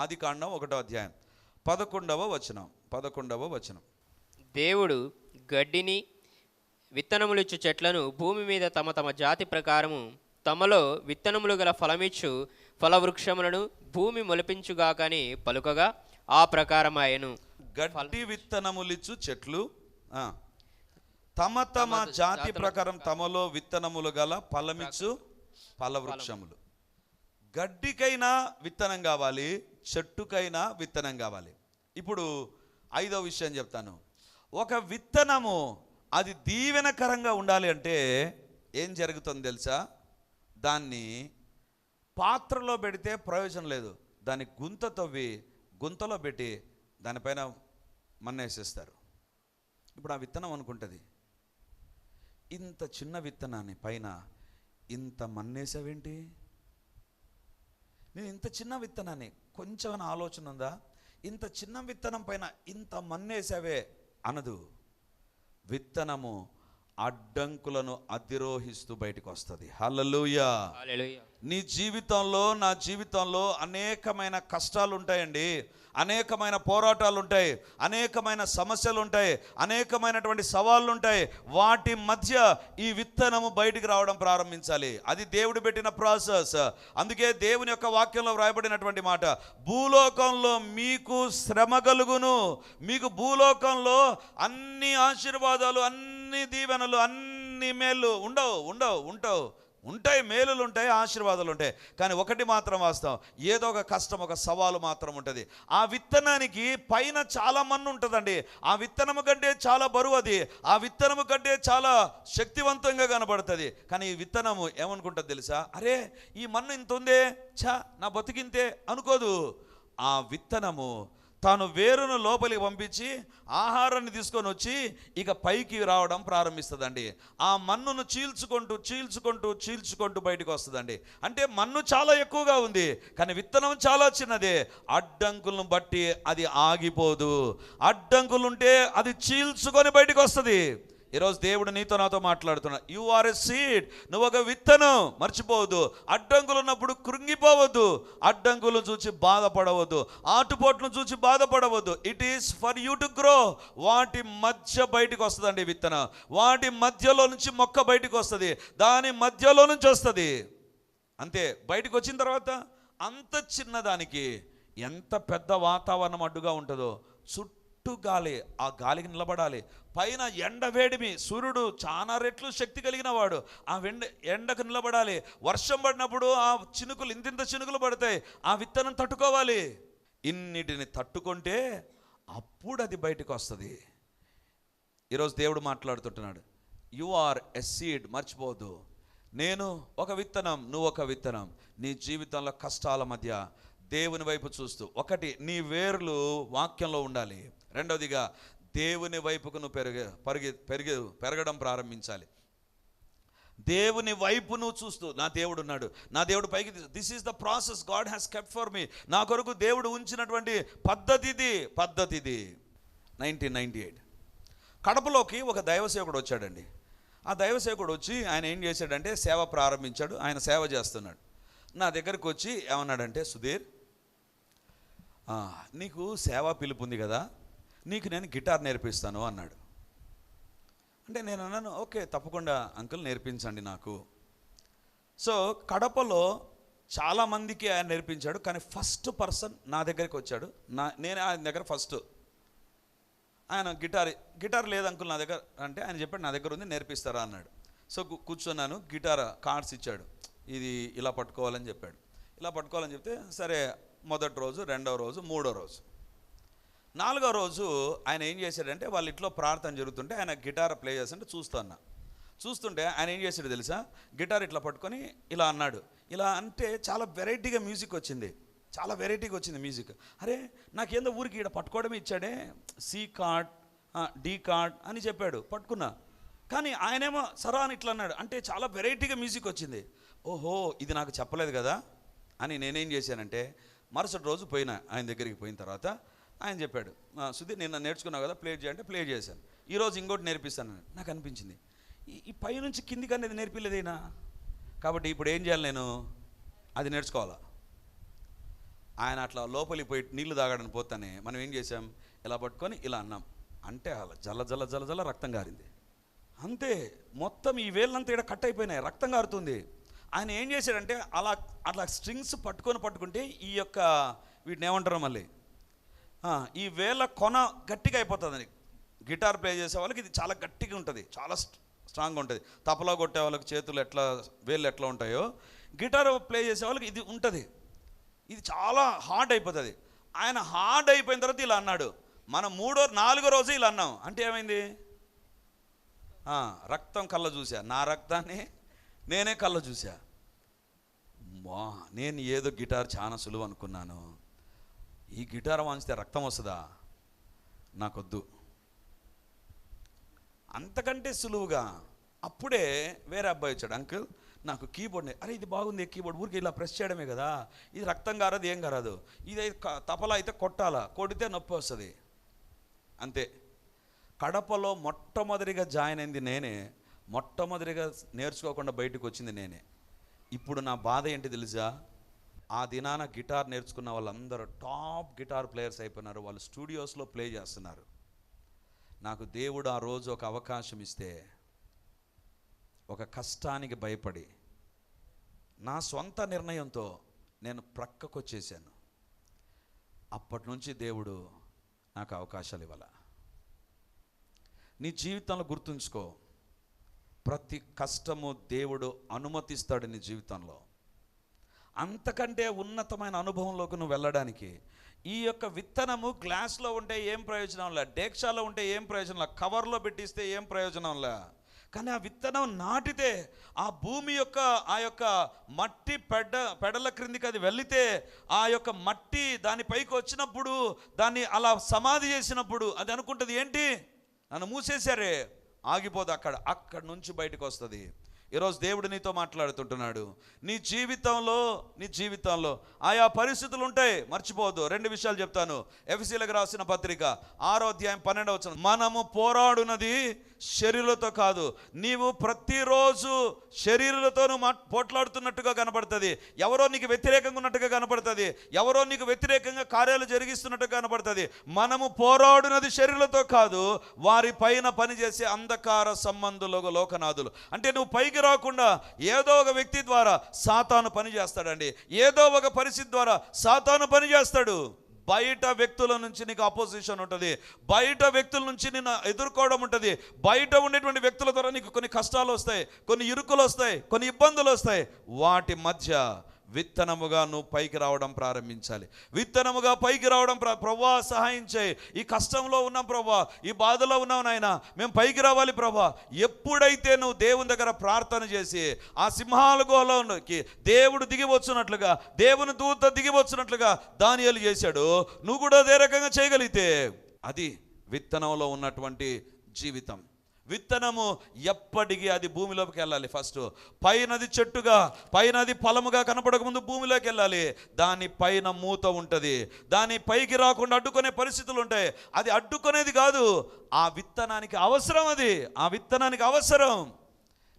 ఆది కాండం ఒకటో అధ్యాయం. పదకొండవ వచనం పదకొండవ వచనం. దేవుడు గడ్డిని విత్తనములిచ్చు చెట్లను భూమి మీద తమ తమ జాతి ప్రకారము తమలో విత్తనములు గల ఫలమిచ్చు ఫలవృక్షములను భూమి మొలిపించుగాకని పలుకగా ఆ ప్రకారమాయను. గడ్డి విత్తనములిచ్చు చెట్లు తమ తమ జాతి ప్రకారం తమలో విత్తనములు గల ఫలమిచ్చు ఫలవృక్షములు. గడ్డికైనా విత్తనం కావాలి చెట్టుకైనా విత్తనం కావాలి. ఇప్పుడు ఐదో విషయం చెప్తాను. ఒక విత్తనము అది దీవెనకరంగా ఉండాలి అంటే ఏం జరుగుతుంది తెలుసా? దాన్ని పాత్రలో పెడితే ప్రయోజనం లేదు. దాన్ని గుంత తవ్వి గుంతలో పెట్టి దానిపైన మన్నేసేస్తారు. ఇప్పుడు ఆ విత్తనం అనుకుంటుంది. ఇంత చిన్న విత్తనాన్ని పైన ఇంత మన్నేసావేంటి? నేను ఇంత చిన్న విత్తనాన్ని కొంచెం ఆలోచన ఉందా? ఇంత చిన్న విత్తనం పైన ఇంత మన్నేసావే అనదు. విత్తనము అడ్డంకులను అధిరోహిస్తూ బయటకు వస్తుంది హల్లెలూయా. హల్లెలూయా. నీ జీవితంలో నా జీవితంలో అనేకమైన కష్టాలు ఉంటాయండి అనేకమైన పోరాటాలు ఉంటాయి అనేకమైన సమస్యలు ఉంటాయి అనేకమైనటువంటి సవాళ్ళు ఉంటాయి వాటి మధ్య ఈ విత్తనము బయటికి రావడం ప్రారంభించాలి. అది దేవుడు పెట్టిన ప్రాసెస్. అందుకే దేవుని యొక్క వాక్యంలో వ్రాయబడినటువంటి మాట భూలోకంలో మీకు శ్రమ కలుగును. మీకు భూలోకంలో అన్ని ఆశీర్వాదాలు అన్ని దీవెనలు అన్ని మేలు. ఉండవు ఉండవు ఉంటావు. ఉంటాయి మేలులు ఉంటాయి ఆశీర్వాదాలు ఉంటాయి. కానీ ఒకటి మాత్రం వాస్తవం. ఏదో ఒక కష్టం ఒక సవాలు మాత్రం ఉంటుంది. ఆ విత్తనానికి పైన చాలా మన్ను ఉంటుందండి. ఆ విత్తనము కంటే చాలా బరువు అది. ఆ విత్తనము కంటే చాలా శక్తివంతంగా కనబడుతుంది. కానీ ఈ విత్తనము ఏమనుకుంటుంది తెలుసా? అరే ఈ మన్ను ఇంత ఉందే? ఛా నా బతికింతే అనుకోదు. ఆ విత్తనము తాను వేరును లోపలికి పంపించి ఆహారాన్ని తీసుకొని వచ్చి ఇక పైకి రావడం ప్రారంభిస్తుందండి. ఆ మన్నును చీల్చుకుంటూ చీల్చుకుంటూ చీల్చుకుంటూ బయటకు వస్తుందండి. అంటే మన్ను చాలా ఎక్కువగా ఉంది కానీ విత్తనం చాలా చిన్నదే. అడ్డంకులను బట్టి అది ఆగిపోదు. అడ్డంకులుంటే అది చీల్చుకొని బయటకు వస్తుంది. ఈరోజు దేవుడు నీతో నాతో మాట్లాడుతున్నాడు. యు ఆర్ ఎ సీడ్ నువ్వు ఒక విత్తనం. మర్చిపోవద్దు. అడ్డంకులు ఉన్నప్పుడు కృంగిపోవద్దు. అడ్డంకులు చూసి బాధపడవద్దు. ఆటుపోట్లను చూసి బాధపడవద్దు. It is for you to grow వాటి మధ్య బయటకు వస్తుందండి విత్తనం. వాటి మధ్యలో నుంచి మొక్క బయటకు వస్తుంది. దాని మధ్యలో నుంచి వస్తుంది. అంతే. బయటకు వచ్చిన తర్వాత అంత చిన్నదానికి ఎంత పెద్ద వాతావరణం అడ్డుగా ఉంటుందో చుట్టూ గాలి ఆ గాలికి నిలబడాలి. పైన ఎండ వేడిమి సూర్యుడు చాలా రెట్లు శక్తి కలిగిన వాడు ఆ వెండ ఎండకు నిలబడాలి. వర్షం పడినప్పుడు ఆ చినుకులు ఇంతింత చినుకులు పడతాయి. ఆ విత్తనం తట్టుకోవాలి. ఇన్నిటిని తట్టుకుంటే అప్పుడు అది బయటకు వస్తుంది. ఈరోజు దేవుడు మాట్లాడుతుంటున్నాడు. యు ఆర్ ఎ సీడ్ మర్చిపోదు నేను ఒక విత్తనం నువ్వు ఒక విత్తనం. నీ జీవితంలో కష్టాల మధ్య దేవుని వైపు చూస్తూ. ఒకటి నీ వేర్లు వాక్యంలో ఉండాలి. రెండవదిగా దేవుని వైపుకు నువ్వు పెరిగే పెరిగి పెరిగి పెరగడం ప్రారంభించాలి. దేవుని వైపు నువ్వు చూస్తూ నా దేవుడు ఉన్నాడు నా దేవుడు పైకి this is the process God has kept for me నా కొరకు దేవుడు ఉంచినటువంటి పద్ధతిది పద్ధతిది. నైన్టీన్ నైంటీ ఎయిట్ కడపలోకి ఒక దైవసేవకుడు వచ్చాడండి. ఆ దైవసేవకుడు వచ్చి ఆయన ఏం చేశాడంటే సేవ ప్రారంభించాడు ఆయన సేవ చేస్తున్నాడు. నా దగ్గరికి వచ్చి ఏమన్నాడంటే సుధీర్ నీకు సేవా పిలుపు ఉంది కదా నీకు నేను గిటార్ నేర్పిస్తాను అన్నాడు. అంటే నేను అన్నాను ఓకే తప్పకుండా అంకుల్ నేర్పించండి నాకు. సో కడపలో చాలామందికి ఆయన నేర్పించాడు కానీ ఫస్ట్ పర్సన్ నా దగ్గరికి వచ్చాడు. నా నేను ఆయన దగ్గర ఫస్ట్. ఆయన గిటార్ గిటార్ లేదు అంకుల్ నా దగ్గర అంటే ఆయన చెప్పాడు నా దగ్గర ఉంది నేర్పిస్తారా? అన్నాడు. సో కూర్చున్నాను గిటార్ కార్డ్స్ ఇచ్చాడు. ఇది ఇలా పట్టుకోవాలని చెప్పాడు. ఇలా పట్టుకోవాలని చెప్తే సరే మొదటి రోజు రెండవ రోజు మూడో రోజు. నాలుగో రోజు ఆయన ఏం చేశాడంటే వాళ్ళ ఇంట్లో ప్రార్థన జరుగుతుంటే ఆయన గిటార్ ప్లే చేస్తుంటే చూస్తాను చూస్తుంటే ఆయన ఏం చేశాడు తెలుసా? గిటార్ ఇట్లా పట్టుకొని ఇలా అన్నాడు. ఇలా అంటే చాలా వెరైటీగా మ్యూజిక్ వచ్చింది. చాలా వెరైటీగా వచ్చింది మ్యూజిక్. అరే నాకేందో ఊరికి ఇక్కడ పట్టుకోవడమే ఇచ్చాడే. సి కార్డ్ డి కార్డ్ అని చెప్పాడు. పట్టుకున్నా. కానీ ఆయనేమో సరా అని ఇట్లా అన్నాడు. అంటే చాలా వెరైటీగా మ్యూజిక్ వచ్చింది. ఓహో ఇది నాకు చెప్పలేదు కదా అని నేనేం చేశానంటే మరుసటి రోజు పోయినా ఆయన దగ్గరికి పోయిన తర్వాత ఆయన చెప్పాడు "ఆ, సుధీర్ నిన్న నేర్చుకున్నావు కదా ప్లే చేయంటే ప్లే చేశాను. ఈరోజు ఇంకోటి నేర్పిస్తాను. నాకు అనిపించింది ఈ- పై పైనుంచి కిందికి అనేది నేర్పిలేదైనా? కాబట్టి ఇప్పుడు ఏం చేయాలి నేను? అది నేర్చుకోవాలా? ఆయన అట్లా లోపలికి పోయి నీళ్ళు తాగడానికి పోతానే మనం ఏం చేసాం ఇలా పట్టుకొని ఇలా అన్నాం. అంటే అలా జల్ల జల్ల జల్ల జల్ల రక్తం గారింది. అంతే మొత్తం ఈ వేళ్ళంతా ఇక్కడ కట్ అయిపోయినాయి రక్తం కారుతుంది ఆయన ఏం చేశాడంటే అలా అట్లా స్ట్రింగ్స్ పట్టుకొని పట్టుకుంటే ఈ యొక్క వీటిని ఏమంటారు మళ్ళీ? ఈ వేళ్ళ కొన గట్టిగా అయిపోతుంది గిటార్ ప్లే చేసే వాళ్ళకి ఇది చాలా గట్టిగా ఉంటుంది. చాలా స్ట్రాంగ్గా ఉంటుంది. తపలా కొట్టే వాళ్ళకి చేతులు ఎట్లా వేళ్ళు ఎట్లా ఉంటాయో గిటార్ ప్లే చేసే వాళ్ళకి ఇది ఉంటుంది. ఇది చాలా హార్డ్ అయిపోతుంది. ఆయన హార్డ్ అయిపోయిన తర్వాత ఇలా అన్నాడు. మనం మూడో నాలుగో రోజు ఇలా అన్నాం. అంటే ఏమైంది? రక్తం కళ్ళ చూసా. నా రక్తాన్ని నేనే కళ్ళ చూసా మా నేను ఏదో గిటార్ చాలా సులువు అనుకున్నాను. ఈ గిటార్ వాంచితే రక్తం వస్తుందా? నాకొద్దు. అంతకంటే సులువుగా అప్పుడే వేరే అబ్బాయి వచ్చాడు. అంకుల్ నాకు కీబోర్డ్ అరే ఇది బాగుంది కీబోర్డ్ ఊరికి ఇలా ప్రెస్ చేయడమే కదా. ఇది రక్తం కారదు ఏం కారదు. ఇది తపలా అయితే కొట్టాలా? కొడితే నొప్పి వస్తుంది. అంతే. కడపలో మొట్టమొదటిగా జాయిన్ అయింది నేనే. మొట్టమొదటిగా నేర్చుకోకుండా బయటకు వచ్చింది నేనే. ఇప్పుడు నా బాధ ఏంటి తెలుసా? ఆ దినాన గిటార్ నేర్చుకున్న వాళ్ళందరూ టాప్ గిటార్ ప్లేయర్స్ అయిపోయినారు. వాళ్ళు స్టూడియోస్లో ప్లే చేస్తున్నారు. నాకు దేవుడు ఆ రోజు ఒక అవకాశం ఇస్తే ఒక కష్టానికి భయపడి నా సొంత నిర్ణయంతో నేను ప్రక్కకు వచ్చేసాను అప్పటి నుంచి దేవుడు నాకు అవకాశాలు ఇవ్వాల. నీ జీవితంలో గుర్తుంచుకో ప్రతి కష్టము దేవుడు అనుమతిస్తాడు నీ జీవితంలో. అంతకంటే ఉన్నతమైన అనుభవంలోకి నువ్వు వెళ్ళడానికి ఈ యొక్క విత్తనము గ్లాస్లో ఉంటే ఏం ప్రయోజనం లే? డేక్షాలో ఉంటే ఏం ప్రయోజనంలా కవర్లో పెట్టిస్తే ఏం ప్రయోజనం లే? కానీ ఆ విత్తనం నాటితే ఆ భూమి యొక్క ఆ యొక్క మట్టి పెడ పెడల క్రిందికి అది వెళితే ఆ యొక్క మట్టి దాని పైకి వచ్చినప్పుడు దాన్ని అలా సమాధి చేసినప్పుడు అది అనుకుంటుంది ఏంటి? నన్ను మూసేశారే. ఆగిపోదు అక్కడ అక్కడ నుంచి బయటకు వస్తుంది. ఈరోజు దేవుడు నీతో మాట్లాడుతుంటున్నాడు. నీ జీవితంలో నీ జీవితంలో ఆయా పరిస్థితులు ఉంటాయి మర్చిపోవద్దు. రెండు విషయాలు చెప్తాను. ఎఫ్సీలకు రాసిన పత్రిక ఆరో అధ్యాయం పన్నెండవ మనము పోరాడునది శరీరులతో కాదు నీవు ప్రతిరోజు శరీరులతోనూ మా పోట్లాడుతున్నట్టుగా కనపడుతుంది. ఎవరో నీకు వ్యతిరేకంగా ఉన్నట్టుగా కనపడుతుంది. ఎవరో నీకు వ్యతిరేకంగా కార్యాలు జరిగిస్తున్నట్టుగా కనపడుతుంది. మనము పోరాడినది శరీరులతో కాదు వారి పైన పనిచేసే అంధకార సంబంధులు లోకనాథులు. అంటే నువ్వు పైకి రాకుండా ఏదో ఒక వ్యక్తి ద్వారా సాతాను పని చేస్తాడండి ఏదో ఒక పరిస్థితి ద్వారా సాతాను పని చేస్తాడు బయట వ్యక్తుల నుంచి నీకు అపోజిషన్ ఉంటుంది. బయట వ్యక్తుల నుంచి నేను ఎదుర్కోవడం ఉంటుంది. బయట ఉండేటువంటి వ్యక్తుల ద్వారా నీకు కొన్ని కష్టాలు వస్తాయి కొన్ని ఇరుకులు వస్తాయి కొన్ని ఇబ్బందులు వస్తాయి. వాటి మధ్య విత్తనముగా నువ్వు పైకి రావడం ప్రారంభించాలి. విత్తనముగా పైకి రావడం ప్రభా సహాయం చేయి. ఈ కష్టంలో ఉన్నాం ప్రభా ఈ బాధలో ఉన్నాం నాయన. మేము పైకి రావాలి ప్రభా ఎప్పుడైతే నువ్వు దేవుని దగ్గర ప్రార్థన చేసి ఆ సింహాల గుహలోకి దేవుడు దిగి వచ్చినట్లుగా దేవుని దూత దిగి వచ్చినట్లుగా దానియలు చేశాడు నువ్వు కూడా అదే రకంగా చేయగలిగితే అది విత్తనంలో ఉన్నటువంటి జీవితం. విత్తనము ఎప్పటికీ అది భూమిలోకి వెళ్ళాలి. ఫస్ట్ పైనది చెట్టుగా పైనది ఫలముగా కనపడక ముందు భూమిలోకి వెళ్ళాలి. దాని పైన మూత ఉంటుంది. దాని పైకి రాకుండా అడ్డుకునే పరిస్థితులు ఉంటాయి. అది అడ్డుకునేది కాదు. ఆ విత్తనానికి అవసరం అది. ఆ విత్తనానికి అవసరం.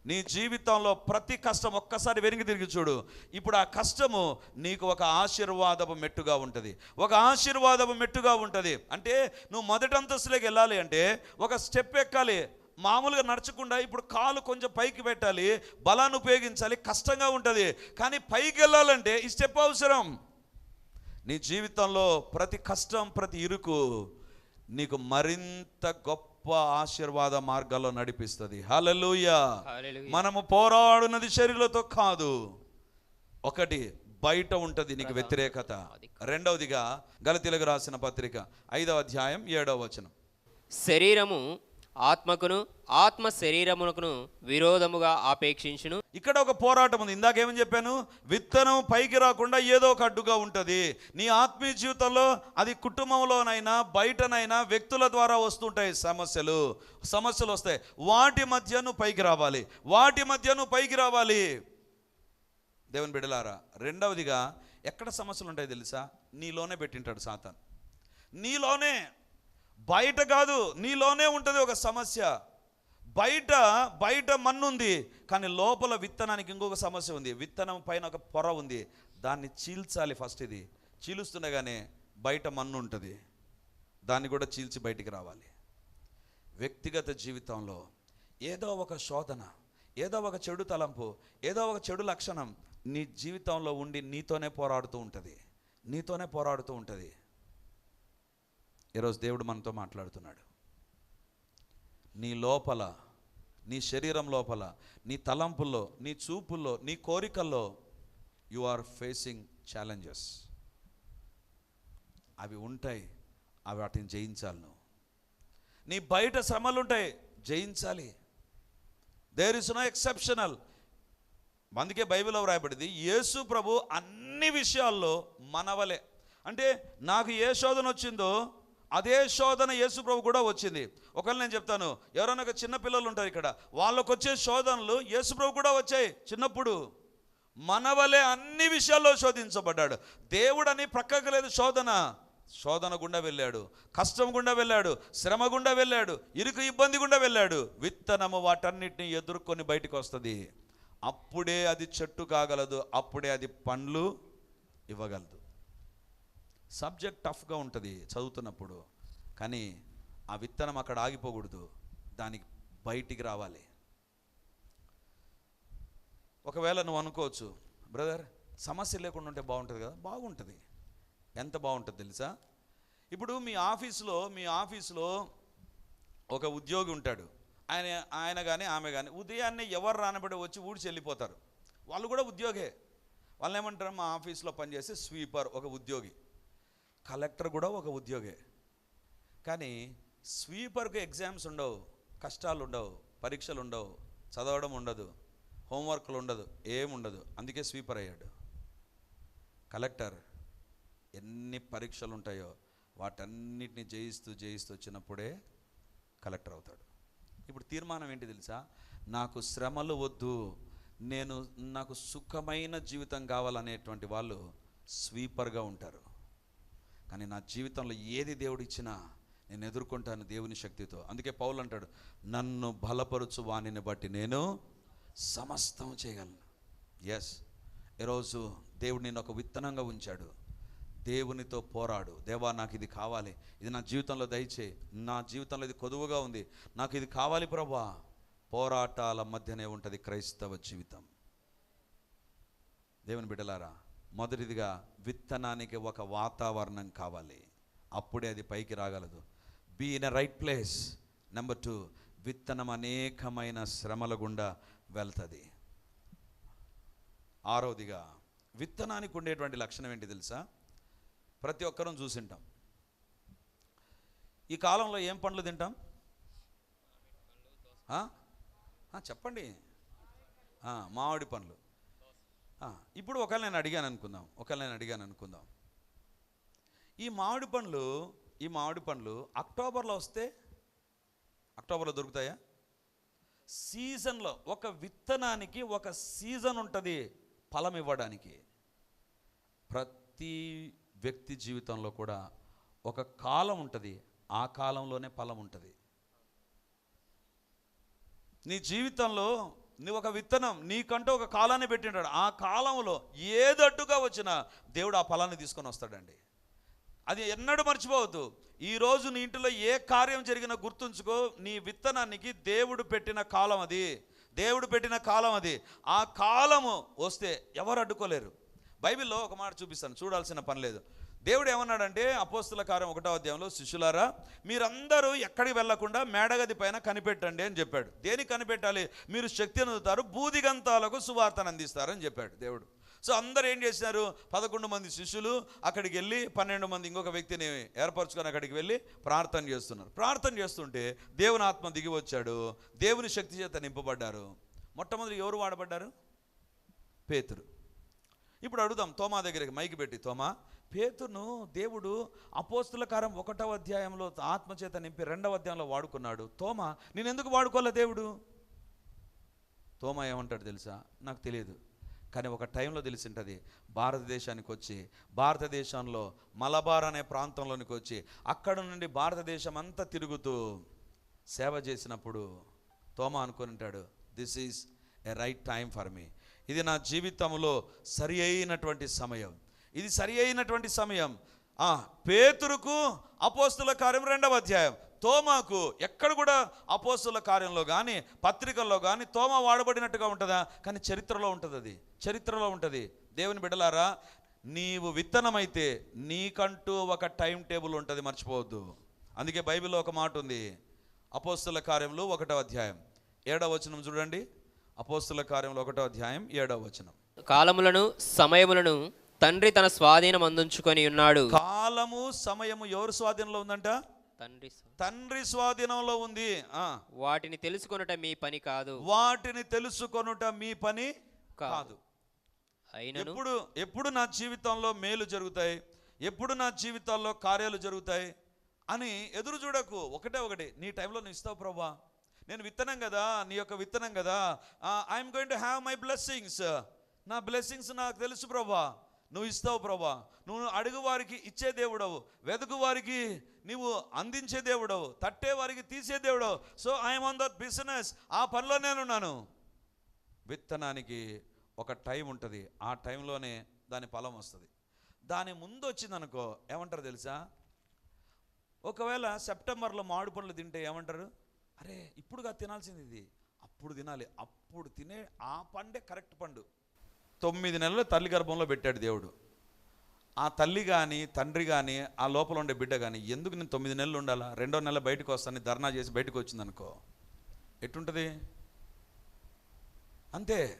నీ జీవితంలో ప్రతి కష్టం ఒక్కసారి వెనుక తిరిగి చూడు. ఇప్పుడు ఆ కష్టము నీకు ఒక ఆశీర్వాదపు మెట్టుగా ఉంటుంది. ఒక ఆశీర్వాదపు మెట్టుగా ఉంటుంది. అంటే నువ్వు మొదటి అంతస్తులోకి వెళ్ళాలి అంటే ఒక స్టెప్ ఎక్కాలి. మామూలుగా నడచకుండా ఇప్పుడు కాలు కొంచెం పైకి పెట్టాలి బలాన్ని ఉపయోగించాలి కష్టంగా ఉంటుంది. కానీ పైకి వెళ్ళాలంటే ఈ స్టెప్ అవసరం. నీ జీవితంలో ప్రతి కష్టం ప్రతి ఇరుకు నీకు మరింత గొప్ప ఆశీర్వాద మార్గాల్లో నడిపిస్తుంది. హల్లెలూయా. మనము పోరాడునది శరీరంతో కాదు. ఒకటి బయట ఉంటుంది నీకు వ్యతిరేకత. రెండవదిగా గలతీలకు రాసిన పత్రిక ఐదవ అధ్యాయం ఏడవ వచనం. శరీరము ఆత్మకును ఆత్మ శరీరమునకును విరోధముగా ఆపేక్షించును. ఇక్కడ ఒక పోరాటం ఉంది. ఇందాకేమని చెప్పాను? విత్తనం పైకి రాకుండా ఏదో ఒక అడ్డుగా ఉంటుంది. నీ ఆత్మీయ జీవితంలో అది కుటుంబంలోనైనా బయటనైనా వ్యక్తుల ద్వారా వస్తుంటాయి సమస్యలు. సమస్యలు వస్తాయి. వాటి మధ్య నువ్వు పైకి రావాలి. వాటి మధ్య నువ్వు పైకి రావాలి. దేవుని బిడలారా రెండవదిగా ఎక్కడ సమస్యలు ఉంటాయి తెలుసా? నీలోనే పెట్టింటాడు సాతాన్. నీలోనే బయట కాదు నీలోనే ఉంటుంది ఒక సమస్య. బయట బయట మన్నుంది కానీ లోపల విత్తనానికి ఇంకొక సమస్య ఉంది. విత్తనం పైన ఒక పొర ఉంది. దాన్ని చీల్చాలి ఫస్ట్ ఇది. చీలుస్తుండగానే బయట మన్ను ఉంటుంది. దాన్ని కూడా చీల్చి బయటికి రావాలి. వ్యక్తిగత జీవితంలో ఏదో ఒక శోధన ఏదో ఒక చెడు తలంపు ఏదో ఒక చెడు లక్షణం నీ జీవితంలో ఉండి నీతోనే పోరాడుతూ ఉంటుంది. నీతోనే పోరాడుతూ ఉంటుంది. ఈరోజు దేవుడు మనతో మాట్లాడుతున్నాడు. నీ లోపల నీ శరీరం లోపల నీ తలంపుల్లో నీ చూపుల్లో నీ కోరికల్లో యు ఆర్ ఫేసింగ్ ఛాలెంజెస్ అవి ఉంటాయి అవి వాటిని జయించాలి నువ్వు. నీ బయట శ్రమలు ఉంటాయి జయించాలి. దేర్ ఇస్ నో ఎక్సెప్షనల్ అందుకే బైబిల్లో వ్రాయబడింది యేసు ప్రభు అన్ని విషయాల్లో మనవలే అంటే నాకు ఏ శోధన వచ్చిందో అదే శోధన యేసు ప్రభు కూడా వచ్చింది. ఒకవేళ నేను చెప్తాను ఎవరైనా ఒక చిన్న పిల్లలు ఉంటారు ఇక్కడ వాళ్ళకు వచ్చే శోధనలు యేసు ప్రభు కూడా వచ్చాయి చిన్నప్పుడు. మనవలే అన్ని విషయాల్లో శోధించబడ్డాడు. దేవుడని ప్రక్కకు లేదు శోధన. శోధన గుండా వెళ్ళాడు కష్టం గుండా వెళ్ళాడు శ్రమ గుండా వెళ్ళాడు ఇరుకు ఇబ్బంది గుండా వెళ్ళాడు. విత్తనము వాటన్నిటిని ఎదుర్కొని బయటకు వస్తుంది. అప్పుడే అది చెట్టు కాగలదు అప్పుడే అది పండ్లు ఇవ్వగలదు. సబ్జెక్ట్ టఫ్గా ఉంటుంది చదువుతున్నప్పుడు కానీ ఆ విత్తనం అక్కడ ఆగిపోకూడదు దానికి బయటికి రావాలి. ఒకవేళ నువ్వు అనుకోవచ్చు బ్రదర్ సమస్య లేకుండా ఉంటే బాగుంటుంది కదా? బాగుంటుంది. ఎంత బాగుంటుంది తెలుసా? ఇప్పుడు మీ ఆఫీసులో మీ ఆఫీసులో ఒక ఉద్యోగి ఉంటాడు. ఆయన ఆయన కానీ ఆమె కానీ ఉదయాన్నే ఎవరు రానబడి వచ్చి ఊడ్చి వెళ్ళిపోతారు. వాళ్ళు కూడా ఉద్యోగే. వాళ్ళు ఏమంటారు మా ఆఫీస్లో పనిచేసే స్వీపర్ ఒక ఉద్యోగి. కలెక్టర్ కూడా ఒక ఉద్యోగే. కానీ స్వీపర్కు ఎగ్జామ్స్ ఉండవు కష్టాలు ఉండవు పరీక్షలు ఉండవు చదవడం ఉండదు హోంవర్క్లు ఉండదు ఏముండదు అందుకే స్వీపర్ అయ్యాడు. కలెక్టర్ ఎన్ని పరీక్షలు ఉంటాయో వాటన్నిటిని జయిస్తూ జయిస్తూ వచ్చినప్పుడే కలెక్టర్ అవుతాడు. ఇప్పుడు తీర్మానం ఏంటి తెలుసా? నాకు శ్రమలు వద్దు నేను నాకు సుఖమైన జీవితం కావాలనేటువంటి వాళ్ళు స్వీపర్గా ఉంటారు. కానీ నా జీవితంలో ఏది దేవుడు ఇచ్చినా నేను ఎదుర్కొంటాను దేవుని శక్తితో. అందుకే పౌలు అంటాడు నన్ను బలపరుచు వాణిని బట్టి నేను సమస్తం చేయగలను. ఎస్ ఈరోజు దేవుడు నేను ఒక విత్తనంగా ఉంచాడు. దేవునితో పోరాడు. దేవా నాకు ఇది కావాలి. ఇది నా జీవితంలో దయచే. నా జీవితంలో ఇది కొదువుగా ఉంది. నాకు ఇది కావాలి ప్రభా. పోరాటాల మధ్యనే ఉంటుంది క్రైస్తవ జీవితం. దేవుని బిడ్డలారా మొదటిదిగా విత్తనానికి ఒక వాతావరణం కావాలి. అప్పుడే అది పైకి రాగలదు. Be in a right place number two విత్తనం అనేకమైన శ్రమల గుండా వెళ్తుంది. ఆరోదిగా విత్తనానికి ఉండేటువంటి లక్షణం ఏంటి తెలుసా? ప్రతి ఒక్కరం చూసింటాం. ఈ కాలంలో ఏం పండ్లు తింటాం? ఆ? చెప్పండి. మామిడి పండ్లు. ఇప్పుడు ఒకవేళ నేను అడిగాను అనుకుందాం ఒకవేళ నేను అడిగాను అనుకుందాం. ఈ మామిడి పండ్లు ఈ మామిడి పండ్లు అక్టోబర్లో వస్తే అక్టోబర్లో దొరుకుతాయా? సీజన్లో ఒక విత్తనానికి ఒక సీజన్ ఉంటుంది ఫలం ఇవ్వడానికి. ప్రతి వ్యక్తి జీవితంలో కూడా ఒక కాలం ఉంటుంది ఆ కాలంలోనే ఫలం ఉంటుంది. నీ జీవితంలో నువ్వు ఒక విత్తనం నీకంటూ ఒక కాలాన్ని పెట్టింటాడు. ఆ కాలంలో ఏదడ్డుగా వచ్చినా దేవుడు ఆ ఫలాన్ని తీసుకొని వస్తాడండి. అది ఎన్నడూ మర్చిపోవద్దు. ఈరోజు నీ ఇంటిలో ఏ కార్యం జరిగినా గుర్తుంచుకో నీ విత్తనానికి దేవుడు పెట్టిన కాలం అది. దేవుడు పెట్టిన కాలం అది. ఆ కాలము వస్తే ఎవరు అడ్డుకోలేరు. బైబిల్లో ఒక మాట చూపిస్తాను చూడాల్సిన పని లేదు. దేవుడు ఏమన్నాడంటే అపోస్తుల కారం ఒకటో అధ్యాయంలో శిష్యులారా మీరందరూ ఎక్కడికి వెళ్ళకుండా మేడగది పైన కనిపెట్టండి అని చెప్పాడు. దేనికి కనిపెట్టాలి? మీరు శక్తి అందుతారు బూదిగంతాలకు సువార్తను అందిస్తారని చెప్పాడు దేవుడు. సో అందరు ఏం చేశారు పదకొండు మంది శిష్యులు అక్కడికి వెళ్ళి పన్నెండు మంది ఇంకొక వ్యక్తిని ఏర్పరచుకొని అక్కడికి వెళ్ళి ప్రార్థన చేస్తున్నారు. ప్రార్థన చేస్తుంటే దేవుని ఆత్మ దిగి వచ్చాడు. దేవుని శక్తి చేత నింపబడ్డారు. మొట్టమొదటి ఎవరు వాడబడ్డారు? పేతురు. ఇప్పుడు అడుగుదాం తోమా దగ్గరికి మైకి పెట్టి తోమా. పేతును దేవుడు అపోస్తుల కారం ఒకటవ అధ్యాయంలో ఆత్మచేత నింపి రెండవ అధ్యాయంలో వాడుకున్నాడు. తోమ నేను ఎందుకు వాడుకోలే దేవుడు? తోమ ఏమంటాడు తెలుసా? నాకు తెలియదు కానీ ఒక టైంలో తెలిసింటది. భారతదేశానికి వచ్చి భారతదేశంలో మలబార్ అనే ప్రాంతంలోనికి వచ్చి అక్కడ నుండి భారతదేశం అంతా తిరుగుతూ సేవ చేసినప్పుడు తోమ అనుకుని ఉంటాడు this is a right time for me. ఇది నా జీవితంలో సరి అయినటువంటి సమయం. ఇది సరి అయినటువంటి సమయం. ఆ పేతురుకు అపోస్తుల కార్యం రెండవ అధ్యాయం. తోమాకు ఎక్కడ కూడా అపోస్తుల కార్యంలో కానీ పత్రికల్లో కానీ తోమ వాడబడినట్టుగా ఉంటుందా? కానీ చరిత్రలో ఉంటుంది అది. చరిత్రలో ఉంటుంది. దేవుని బిడలారా నీవు విత్తనమైతే నీకంటూ ఒక టైం టేబుల్ ఉంటుంది మర్చిపోవద్దు. అందుకే బైబిల్లో ఒక మాట ఉంది. అపోస్తుల కార్యంలో ఒకటో అధ్యాయం. ఏడవ వచనం చూడండి. అపోస్తుల కార్యంలో ఒకటో అధ్యాయం ఏడవ వచనం. కాలములను సమయములను తండ్రి తన స్వాధీనం అందించుకొని ఉన్నాడు. కాలము సమయము ఎవరు స్వాధీనంలో ఉందంట? తండ్రి తండ్రి స్వాధీనంలో ఉంది. వాటిని తెలుసుకొనుట మీ పని కాదు. వాటిని తెలుసుకొనుట మీ పని కాదు. కాదు. అయినను ఎప్పుడు ఎప్పుడు నా జీవితంలో మేలు జరుగుతాయి? ఎప్పుడు నా జీవితాల్లో కార్యాలు జరుగుతాయి? అని ఎదురు చూడకు. ఒకటే ఒకటి. నీ టైంలో నువ్వు ఇస్తావు ప్రభా నేను విత్తనం కదా నీ యొక్క విత్తనం కదా. I'm going to have my blessings నా బ్లెస్సింగ్స్ నాకు తెలుసు ప్రభా నువ్వు ఇస్తావు ప్రభా. నువ్వు అడుగు వారికి ఇచ్చే దేవుడవు. వెతుకు వారికి నీవు అందించే దేవుడవు. తట్టే వారికి తీసే దేవుడవు. So I'm on that business ఆ పనిలో నేనున్నాను. విత్తనానికి ఒక టైం ఉంటుంది. ఆ టైంలోనే దాని ఫలం వస్తుంది. దాని ముందు వచ్చిందనుకో ఏమంటారు తెలుసా? ఒకవేళ సెప్టెంబర్లో మామిడి పండ్లు తింటే ఏమంటారు? అరే ఇప్పుడుగా తినాల్సింది ఇది. అప్పుడు తినాలి. అప్పుడు తినే ఆ పండే కరెక్ట్ పండు. తొమ్మిది నెలలు తల్లి గర్భంలో పెట్టాడు దేవుడు. ఆ తల్లి కానీ తండ్రి కానీ ఆ లోపల ఉండే బిడ్డ కానీ ఎందుకు నేను తొమ్మిది నెలలు ఉండాలా? రెండో నెల బయటకు వస్తాను ధర్నా చేసి బయటకు వచ్చిందనుకో. ఎట్టుంటుంది? అంతే.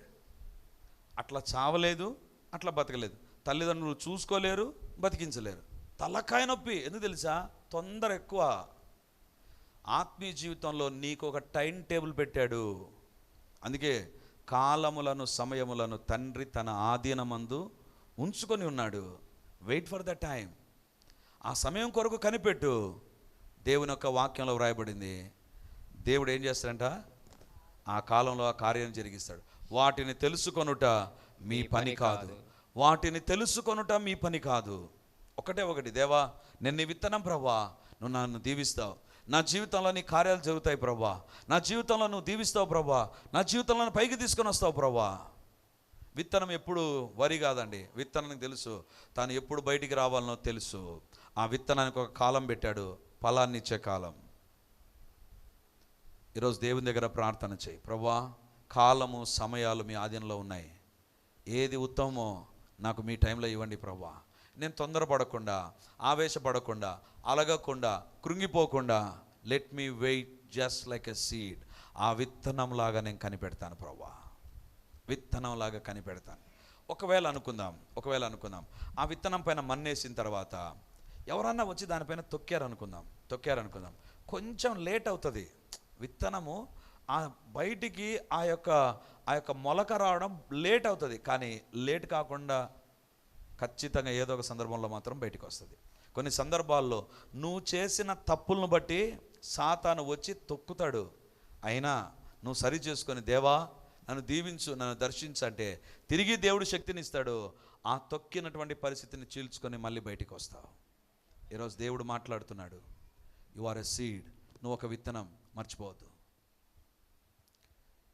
అట్లా చావలేదు అట్లా బతకలేదు. తల్లిదండ్రులు చూసుకోలేరు బతికించలేరు. తలకాయ నొప్పి. ఎందుకు తెలుసా? తొందర ఎక్కువ. ఆత్మీయ జీవితంలో నీకు ఒక టైం టేబుల్ పెట్టాడు. అందుకే కాలములను సమయములను తండ్రి తన ఆధీనమందు ఉంచుకొని ఉన్నాడు. వెయిట్ ఫర్ ద టైం ఆ సమయం కొరకు కనిపెట్టు. దేవుని యొక్క వాక్యంలో వ్రాయబడింది. దేవుడు ఏం చేస్తాడంట? ఆ కాలంలో ఆ కార్యం జరిగిస్తాడు. వాటిని తెలుసుకొనుట మీ పని కాదు. వాటిని తెలుసుకొనుట మీ పని కాదు. ఒకటే ఒకటి దేవా నేను నీ విత్తనం ప్రభా నువ్వు నన్ను దీవిస్తావు. నా జీవితంలో నీ కార్యాలు జరుగుతాయి ప్రభా. నా జీవితంలో నువ్వు దీవిస్తావు ప్రభా. నా జీవితంలో పైకి తీసుకొని వస్తావు ప్రభా. విత్తనం ఎప్పుడు వరి కాదండి. విత్తనానికి తెలుసు. తాను ఎప్పుడు బయటికి రావాలనో తెలుసు. ఆ విత్తనానికి ఒక కాలం పెట్టాడు. ఫలాన్ని ఇచ్చే కాలం. ఈరోజు దేవుని దగ్గర ప్రార్థన చేయి. ప్రభా కాలము సమయాలు మీ ఆధీనంలో ఉన్నాయి. ఏది ఉత్తమమో నాకు మీ టైంలో ఇవ్వండి ప్రభా. నేను తొందరపడకుండా ఆవేశపడకుండా అలగకుండా కృంగిపోకుండా let me wait just like a seed ఆ విత్తనంలాగా నేను కనిపెడతాను ప్రభా విత్తనంలాగా కనిపెడతాను. ఒకవేళ అనుకుందాం ఒకవేళ అనుకుందాం. ఆ విత్తనం పైన మన్నేసిన తర్వాత ఎవరన్నా వచ్చి దానిపైన తొక్కారనుకుందాం తొక్కారనుకుందాం. కొంచెం లేట్ అవుతుంది. విత్తనము ఆ బయటికి ఆ యొక్క ఆ యొక్క మొలక రావడం లేట్ అవుతుంది. కానీ లేట్ కాకుండా ఖచ్చితంగా ఏదో ఒక సందర్భంలో మాత్రం బయటికి వస్తుంది. కొన్ని సందర్భాల్లో నువ్వు చేసిన తప్పులను బట్టి సాతాను వచ్చి తొక్కుతాడు. అయినా నువ్వు సరి చేసుకొని దేవా నన్ను దీవించు నన్ను దర్శించంటే తిరిగి దేవుడు శక్తిని ఇస్తాడు. ఆ తొక్కినటువంటి పరిస్థితిని చీల్చుకొని మళ్ళీ బయటికి వస్తావు. ఈరోజు దేవుడు మాట్లాడుతున్నాడు. యు ఆర్ ఎ సీడ్ నువ్వు ఒక విత్తనం. మర్చిపోవద్దు.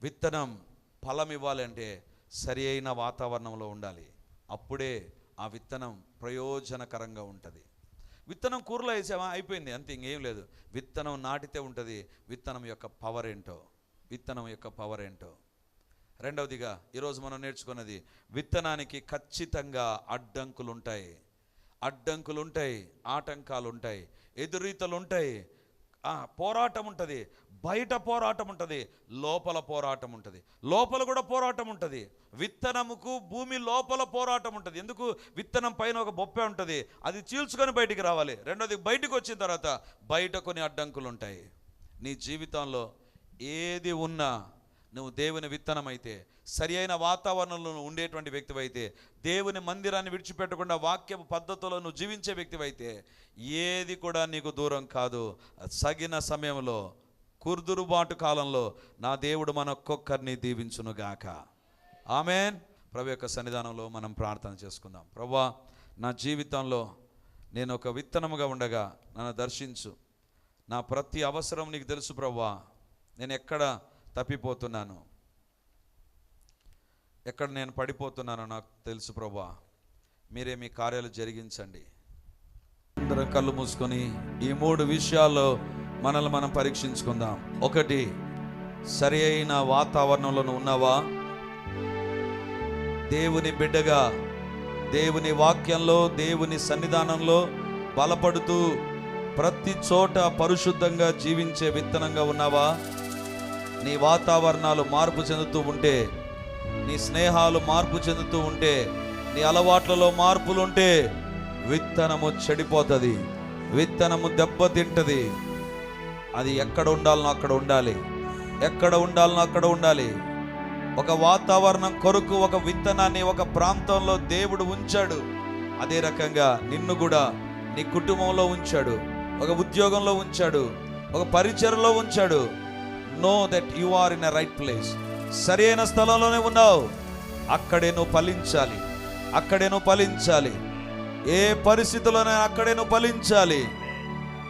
విత్తనం ఫలం ఇవ్వాలంటే సరి అయిన వాతావరణంలో ఉండాలి. అప్పుడే ఆ విత్తనం ప్రయోజనకరంగా ఉంటుంది. విత్తనం కూరలో వేసామా అయిపోయింది అంతే ఇంకేం లేదు. విత్తనం నాటితే ఉంటుంది విత్తనం యొక్క పవర్ ఏంటో? విత్తనం యొక్క పవర్ ఏంటో? రెండవదిగా ఈరోజు మనం నేర్చుకున్నది విత్తనానికి ఖచ్చితంగా అడ్డంకులు ఉంటాయి అడ్డంకులు ఉంటాయి ఆటంకాలు ఉంటాయి ఎదురీతలు ఉంటాయి పోరాటం ఉంటుంది. బయట పోరాటం ఉంటుంది. లోపల పోరాటం ఉంటుంది. లోపల కూడా పోరాటం ఉంటుంది. విత్తనముకు భూమి లోపల పోరాటం ఉంటుంది. ఎందుకు? విత్తనం పైన ఒక బొప్పే ఉంటుంది. అది చీల్చుకొని బయటికి రావాలి. రెండోది బయటకు వచ్చిన తర్వాత బయట కొన్ని అడ్డంకులు ఉంటాయి నీ జీవితంలో ఏది ఉన్నా నువ్వు దేవుని విత్తనమైతే సరి అయిన వాతావరణంలో నువ్వు ఉండేటువంటి వ్యక్తివైతే దేవుని మందిరాన్ని విడిచిపెట్టకుండా వాక్య పద్ధతిలో నువ్వు జీవించే వ్యక్తివైతే ఏది కూడా నీకు దూరం కాదు. సగిన సమయంలో కుర్దురుబాటు కాలంలో నా దేవుడు మన ఒక్కొక్కరిని దీవించునుగాక. ఆమెన్. ప్రభు యొక్క సన్నిధానంలో మనం ప్రార్థన చేసుకుందాం. ప్రభా నా జీవితంలో నేను ఒక విత్తనముగా ఉండగా నన్ను దర్శించు. నా ప్రతి అవసరం నీకు తెలుసు ప్రభా. నేను ఎక్కడ తప్పిపోతున్నాను. ఎక్కడ నేను పడిపోతున్నానో నాకు తెలుసు ప్రభా. మీరే మీ కార్యాలు జరిగించండి. అందరం కళ్ళు మూసుకొని ఈ మూడు విషయాల్లో మనల్ని మనం పరీక్షించుకుందాం. ఒకటి సరి అయిన వాతావరణంలో ఉన్నావా? దేవుని బిడ్డగా దేవుని వాక్యంలో దేవుని సన్నిధానంలో బలపడుతూ ప్రతి చోట పరిశుద్ధంగా జీవించే విత్తనంగా ఉన్నావా? నీ వాతావరణాలు మార్పు చెందుతూ ఉంటే నీ స్నేహాలు మార్పు చెందుతూ ఉంటే నీ అలవాట్లలో మార్పులు ఉంటే విత్తనము చెడిపోతుంది విత్తనము దెబ్బతింటది. అది ఎక్కడ ఉండాలనో అక్కడ ఉండాలి. ఎక్కడ ఉండాలనో అక్కడ ఉండాలి. ఒక వాతావరణం కొరకు ఒక విత్తనాన్ని ఒక ప్రాంతంలో దేవుడు ఉంచాడు. అదే రకంగా నిన్ను కూడా నీ కుటుంబంలో ఉంచాడు. ఒక ఉద్యోగంలో ఉంచాడు. ఒక పరిచయలో ఉంచాడు. Know that you are in a right place సరైన స్థలంలోనే ఉన్నావు. అక్కడే నువ్వు ఫలించాలి. అక్కడే నువ్వు ఫలించాలి. ఏ పరిస్థితుల్లోనే అక్కడే నువ్వు ఫలించాలి.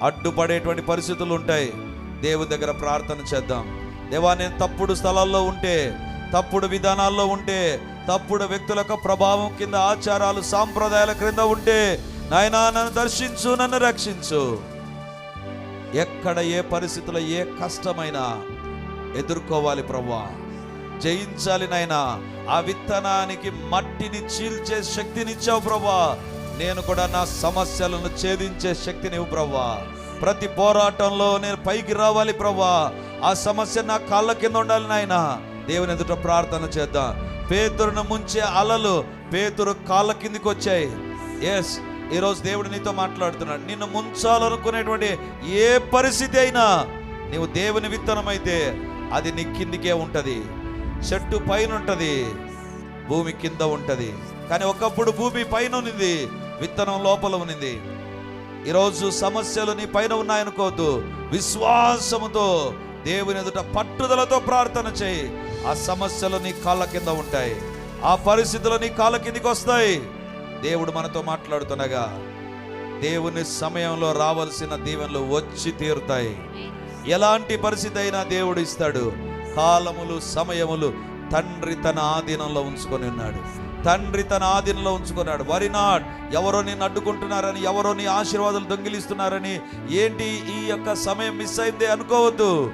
అడ్డుపడేటువంటి పరిస్థితులు ఉంటాయి. దేవుని దగ్గర ప్రార్థన చేద్దాం. దేవా నేను తప్పుడు స్థలాల్లో ఉంటే తప్పుడు విధానాల్లో ఉంటే తప్పుడు వ్యక్తుల ప్రభావం కింద ఆచారాలు సాంప్రదాయాల క్రింద ఉంటే నాయనా నన్ను దర్శించు నన్ను రక్షించు. ఎక్కడ ఏ పరిస్థితుల్లో ఏ కష్టమైనా ఎదుర్కోవాలి ప్రభా జయించాలి నాయనా. ఆ విత్తనానికి మట్టిని చీల్చే శక్తినిచ్చావు ప్రభా నేను కూడా నా సమస్యలను ఛేదించే శక్తినివ్వు ప్రభా ప్రతి పోరాటంలో నేను పైకి రావాలి ప్రభా ఆ సమస్య నా కాళ్ళ కింద ఉండాలి నాయనా. దేవుని ఎదుట ప్రార్థన చేద్దాం. పేతురును ముంచే అలలు పేతురు కాళ్ళ కిందికి వచ్చాయి. ఎస్ ఈరోజు దేవుడు నీతో మాట్లాడుతున్నాడు. నిన్ను ముంచాలనుకునేటువంటి ఏ పరిస్థితి అయినా నీవు దేవుని విత్తనం అయితే అది నీ కిందికే ఉంటుంది. చెట్టు పైన ఉంటుంది భూమి కింద ఉంటుంది. కానీ ఒకప్పుడు భూమి పైన ఉంది విత్తనం లోపల ఉంది ఈరోజు సమస్యలు నీ పైన ఉన్నాయనుకోవద్దు. విశ్వాసముతో దేవుని ఎదుట పట్టుదలతో ప్రార్థన చేయి. ఆ సమస్యలు నీ కాళ్ళ కింద ఉంటాయి. ఆ పరిస్థితులు నీ కాళ్ళ కిందికి వస్తాయి. దేవుడు మనతో మాట్లాడుతుండగా దేవుని సమయంలో రావలసిన దీవెనలు వచ్చి తీరుతాయి. ఎలాంటి పరిస్థితి అయినా దేవుడు ఇస్తాడు. కాలములు సమయములు తండ్రి తన ఆధీనంలో ఉంచుకొని ఉన్నాడు. తండ్రి తన ఆధీనంలో ఉంచుకున్నాడు. వరి నాట్ ఎవరో నేను అడ్డుకుంటున్నారని ఎవరో నీ ఆశీర్వాదాలు దొంగిలిస్తున్నారని ఏంటి ఈ యొక్క సమయం మిస్ అయింది అనుకోవద్దు.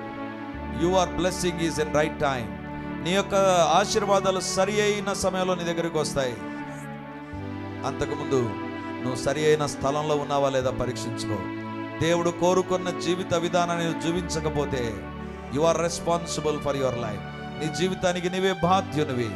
You are blessing is in right time నీ యొక్క ఆశీర్వాదాలు సరి అయిన సమయంలో నీ దగ్గరికి వస్తాయి. అంతకుముందు నువ్వు సరి అయిన స్థలంలో ఉన్నావా లేదా పరీక్షించుకో. దేవుడు కోరుకున్న జీవిత విధానాన్ని జీవించకపోతే you are responsible for your life నీ జీవితానికి నీవే బాధ్యునివి.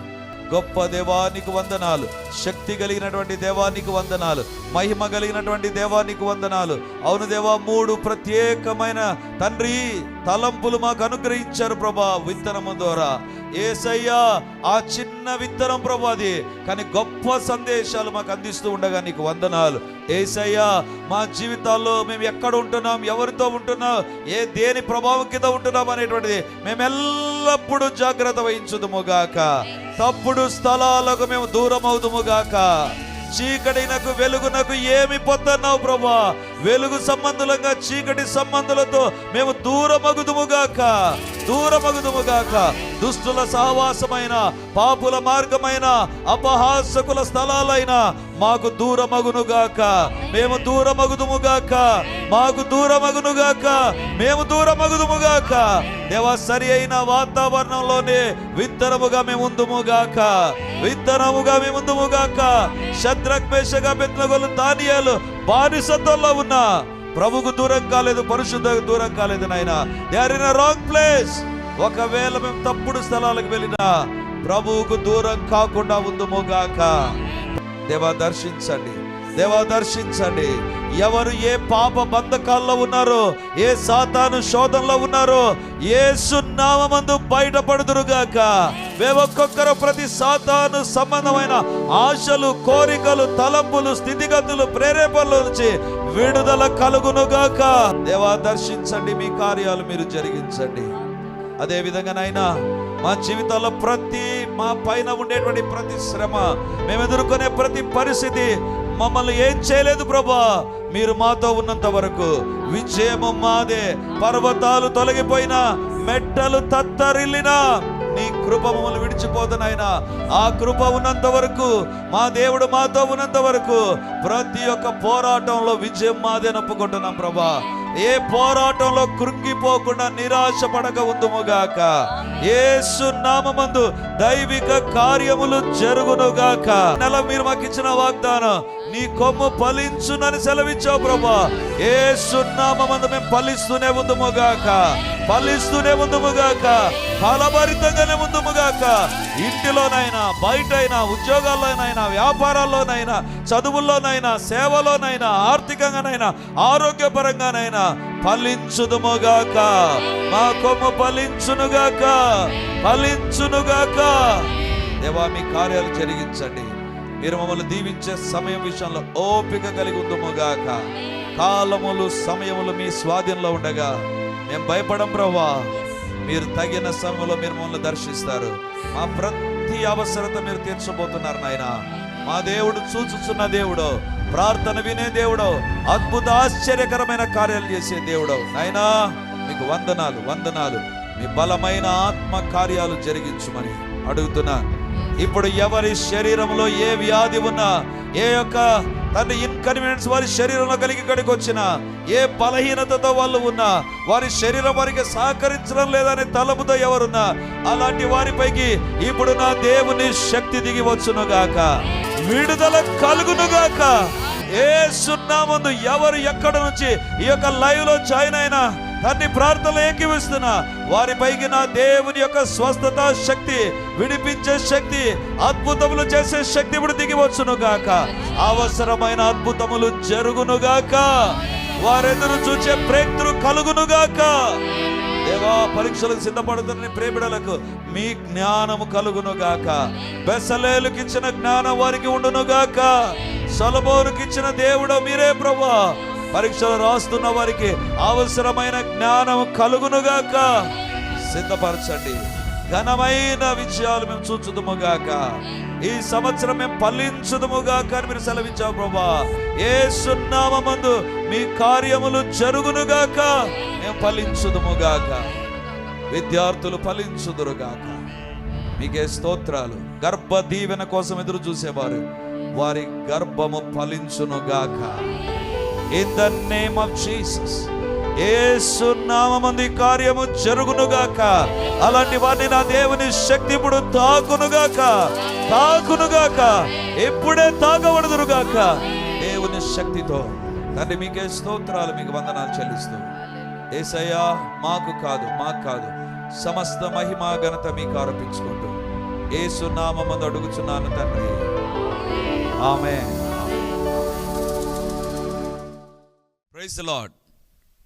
గొప్ప దేవానికి వందనాలు. శక్తి కలిగినటువంటి దేవానికి వందనాలు. మహిమ కలిగినటువంటి దేవానికి వందనాలు. అవును దేవా మూడు ప్రత్యేకమైన తండ్రి తలంపులు మాకు అనుగ్రహించారు ప్రభా విత్తనము ద్వారా. ఏసయ్యా ఆ చిన్న విత్తనం ప్రభా అది. కానీ గొప్ప సందేశాలు మాకు అందిస్తూ ఉండగా నీకు వందనాలు. ఏసయ్యా మా జీవితాల్లో మేము ఎక్కడ ఉంటున్నాం ఎవరితో ఉంటున్నాం ఏ దేని ప్రభావం కింద ఉంటున్నాం అనేటువంటిది మేము ఎల్లప్పుడూ జాగ్రత్త వహించుదుముగాక తప్పుడు స్థలాలకు మేము దూరం అవుదుముగాక చీకటినకు వెలుగునకు ఏమి పొందన్నావు ప్రభా? వెలుగు సంబంధులంగా చీకటి సంబంధులతో మేము దూరమగుదుముగాక దూరమగుదుముగాక దుష్టుల సహవాసమైన పాపుల మార్గమైన అపహాసకుల స్థలాలైన మాకు దూరమగునుగాక మేము దూరమగుదుముగాక మాకు దూరమగునుగాక మేము దూరమగుదుముగాక. దేవా సరి అయిన వాతావరణంలోనే విత్తనముగా మేము ఉందుముగాక విత్తనముగా మేము ఉందుముగాక. శత్రక్మేషగా బెత్నగోలు దానియాలు బానిసత్వంలో ఉన్న ప్రభుకు దూరం కాలేదు పరిశుద్ధకు దూరం కాలేదు నాయన. They are in wrong place ఒకవేళ మేము తప్పుడు స్థలాలకు వెళ్ళినా ప్రభువుకు దూరం కాకుండా ఉందుముగాక దేవా దర్శించండి. దేవా దర్శించండి. ఎవరు ఏ పాప బంధకాల్లో ఉన్నారో ఏ సాతాను శోధనలో ఉన్నారో ఏ సున్నామందు బయటపడుదురుగాక. మేము ఒక్కొక్కరు ప్రతి సాతాను సంబంధమైన ఆశలు కోరికలు తలంపులు స్థితిగతులు ప్రేరేపణల నుంచి విడుదల కలుగునుగాక. దేవా దర్శించండి మీ కార్యాలు మీరు జరిగించండి. అదే విధంగా నాయనా మా జీవితాల్లో ప్రతి మా పైన ఉండేటువంటి ప్రతి శ్రమ మేము ఎదుర్కొనే ప్రతి పరిస్థితి మమ్మల్ని ఏం చేయలేదు ప్రభా. మీరు మాతో ఉన్నంత వరకు విజయము మాదే. పర్వతాలు తొలగిపోయినా మెట్టలు తత్తరిల్లినా నీ కృప మమ్మల్ని విడిచిపోతున్నాయినా ఆ కృప ఉన్నంత వరకు మా దేవుడు మాతో ఉన్నంత వరకు ప్రతి ఒక్క పోరాటంలో విజయం మాదే నొప్పుకుంటున్నాం ప్రభా. ఏ పోరాటంలో కృంగిపోకుండా నిరాశ పడక ఉందుముగాక. యేసు నామమందు దైవిక కార్యములు జరుగునుగాక. నెల మీరు మాకు ఇచ్చిన వాగ్దానం నీ కొమ్ము ఫలించునని సెలవిచ్చావు ప్రభా. ఏ సున్నామందు మేము ఫలిస్తూనే ఉందముగాక. ఫలిస్తూనే ఉందముగాక. ఫలభరితంగానే ఉందముగాక. ఇంటిలోనైనా బయటైనా ఉద్యోగాల్లోనైనా వ్యాపారాల్లోనైనా చదువుల్లోనైనా సేవలోనైనా ఆర్థికంగానైనా ఆరోగ్యపరంగానైనా ఫలించుదుముగాక. మా కొమ్ము ఫలించునుగాక. ఫలించునుగాక. దేవా మీ కార్యాలు జరిగించండి. మీరు మమ్మల్ని దీవించే సమయం విషయంలో ఓపిక కలిగి ఉందముగాక. కాలములు సమయములు మీ స్వాధీనంలో ఉండగా మేము భయపడం ప్రభా మీరు తగిన సమయంలో మీరు మమ్మల్ని దర్శిస్తారు. మా ప్రతి అవసరత మీరు తీర్చబోతున్నారు నాయన. మా దేవుడు చూచుచున్న దేవుడు. ప్రార్థన వినే దేవుడవు. అద్భుత ఆశ్చర్యకరమైన కార్యాలు చేసే దేవుడవు. నాయనా మీకు వందనాలు వందనాలు. మీ బలమైన ఆత్మ కార్యాలు జరిగించుమని అడుగుతున్నా. ఇప్పుడు ఎవరి శరీరంలో ఏ వ్యాధి ఉన్నా ఏ యొక్క తన ఇన్కన్వీనియన్స్ వారి శరీరంలో కలిగి ఇక్కడికి వచ్చిన ఏ బలహీనతతో వాళ్ళు ఉన్నా వారి శరీరం వారికి సహకరించడం లేదని తలపుతో ఎవరున్నా అలాంటి వారిపైకి ఇప్పుడు నా దేవుని శక్తి దిగి వచ్చును గాక. విడుదల కలుగును గాక ఏ సున్నామందు ఎవరు ఎక్కడ నుంచి ఈ యొక్క లైవ్లో జాయిన్ అయినా తన్ని ప్రార్థనలు ఏకీవిస్తున్నా వారిపైకి నా దేవుని యొక్క స్వస్థత శక్తి విడిపించే శక్తి అద్భుతములు చేసే శక్తి ఇప్పుడు దిగివచ్చును గాక అవసరమైన అద్భుతములు జరుగును గాక వారెదురు చూచే ప్రేక్తులు కలుగును గాక దేవా పరీక్షలకు సిద్ధపడుతున్న ప్రేమిడలకు మీ జ్ఞానము కలుగును గాక బెసలేలుకి ఇచ్చిన జ్ఞానం వారికి ఉండును గాక సొలబోరుకి ఇచ్చిన దేవుడు మీరే ప్రభా పరీక్షలు రాస్తున్న వారికి అవసరమైన జ్ఞానం కలుగును గాక సిద్ధపరచండి. ఘనమైన విజయాలు మేము చూచుదుము గాక. ఈ సంవత్సరం మేము ఫలించుదుము గాక అని మీరు సెలవించావు ప్రభా. ఏ సున్నామందు మీ కార్యములు జరుగునుగాక మేము ఫలించుదుము గాక. విద్యార్థులు ఫలించుదురుగాక మీకే స్తోత్రాలు. గర్భ దీవెన కోసం ఎదురు చూసేవారు. వారి గర్భము ఫలించునుగాక in the name of Jesus Yesu నామంది కార్యము జరుగునుగాక. అలాంటి వారిని నా దేవుని శక్తి ఇప్పుడు తాకునుగాక. తాకునుగాక. ఎప్పుడే తాగబడదురుగాక దేవుని శక్తితో. తండ్రి మీకే స్తోత్రాలు మీకు వందనాలు చెల్లిస్తూ. ఏసయ్యా మాకు కాదు మాకు కాదు. సమస్త మహిమా ఘనత మీకు ఆరోపించుకుంటూ ఏసు నామందు అడుగుచున్నాను తండ్రి. ఆమె ప్రైజ్ లాడ్